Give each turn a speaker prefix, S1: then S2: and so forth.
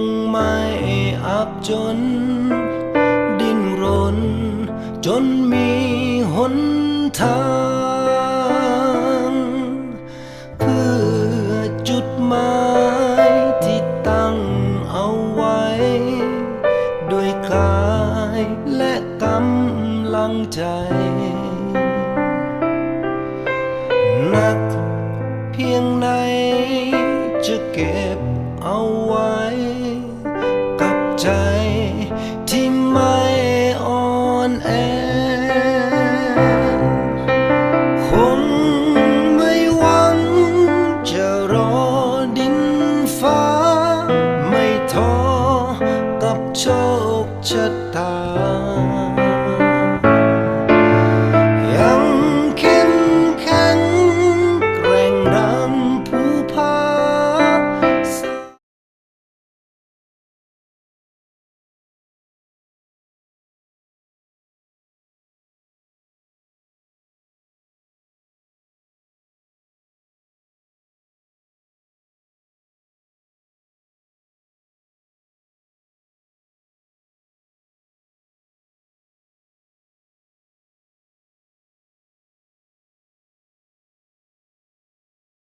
S1: งไม่อับจน ดิ้นรน จนมีหนทาง เพื่อจุดหมายที่ตั้งเอาไว้ ด้วยกายและกำลังใจหนักเพียงไหนจะเก็บเอาไว้ ใจที่ไม่อ่อนแอคงไม่หวังจะรอดินฟ้า ไม่ท้อกับโชคชะตา